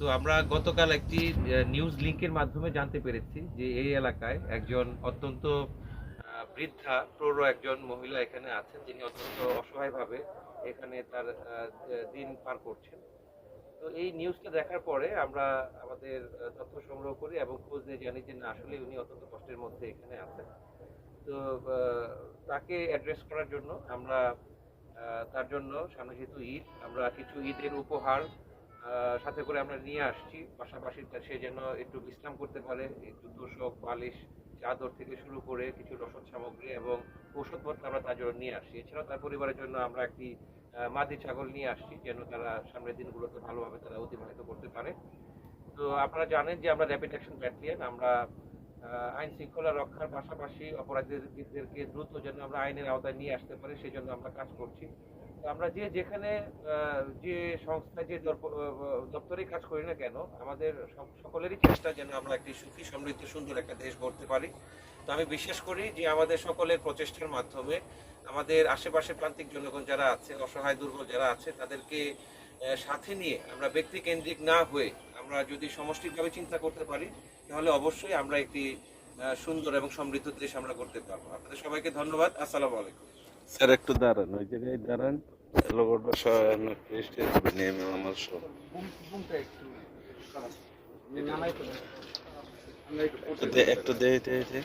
তো আমরা গতকাল একটি নিউজ লিঙ্কের মাধ্যমে জানতে পেরেছি যে এই এলাকায় একজন অত্যন্ত বৃদ্ধা, প্রৌঢ় একজন মহিলা এখানে আছেন। যিনি অত্যন্ত অসহায়ভাবে এখানে তার দিন পার করছেন। তো এই নিউজটা দেখার পরে আমরা আমাদের তথ্য সংগ্রহ করি এবং খোঁজ নিয়ে জানি যে না, আসলে উনি অত্যন্ত কষ্টের মধ্যে এখানে আছেন। তো তাকে অ্যাড্রেস করার জন্য আমরা তার জন্য সামনে যেহেতু ঈদ, আমরা কিছু ঈদের উপহার সাথে করে আমরা নিয়ে আসছি। পাশাপাশি সে যেন একটু বিশ্রাম করতে পারে। একটু তোষক বালিশ, চাদর থেকে শুরু করে কিছু রসদ সামগ্রী এবং ঔষধপত্র আমরা তার জন্য নিয়ে আসছি। এছাড়াও তার পরিবারের জন্য আমরা একটি মাদি ছাগল নিয়ে আসছি, যেন তারা সামনের দিনগুলোতে ভালোভাবে তারা অতিবাহিত করতে পারে। তো আপনারা জানেন যে আমরা র্যাপিড অ্যাকশন ব্যাটালিয়ন আমরা আইন শৃঙ্খলা রক্ষার পাশাপাশি অপরাধীদেরকে দ্রুত যেন আমরা আইনের আওতায় নিয়ে আসতে পারি সেই জন্য আমরা কাজ করছি। আমরা যে যেখানে যে সংস্থা, যে দপ্তরে কাজ করি না কেন, আমাদের সক- সকলেরই চেষ্টা যেন আমরা একটি সুখী, সমৃদ্ধ, সুন্দর একটা দেশ গড়তে পারি। তো আমি বিশ্বাস করি যে আমাদের সকলের প্রচেষ্টার মাধ্যমে আমাদের আশেপাশে প্রান্তিক জনগণ যারা আছে, অসহায়, দুর্বল যারা আছে, তাদেরকে সাথে নিয়ে আমরা ব্যক্তি কেন্দ্রিক না হয়ে আমরা যদি সমষ্টিকভাবে চিন্তা করতে পারি, তাহলে অবশ্যই আমরা একটি সুন্দর এবং সমৃদ্ধ দেশ আমরা করতে পারব। আপনাদের সবাইকে ধন্যবাদ। আসসালামু আলাইকুম। স্যার একটু দাঁড়ান ওই জায়গায় দাঁড়ান। লোগোটা নেমে আমার সব। একটু দে দে দে।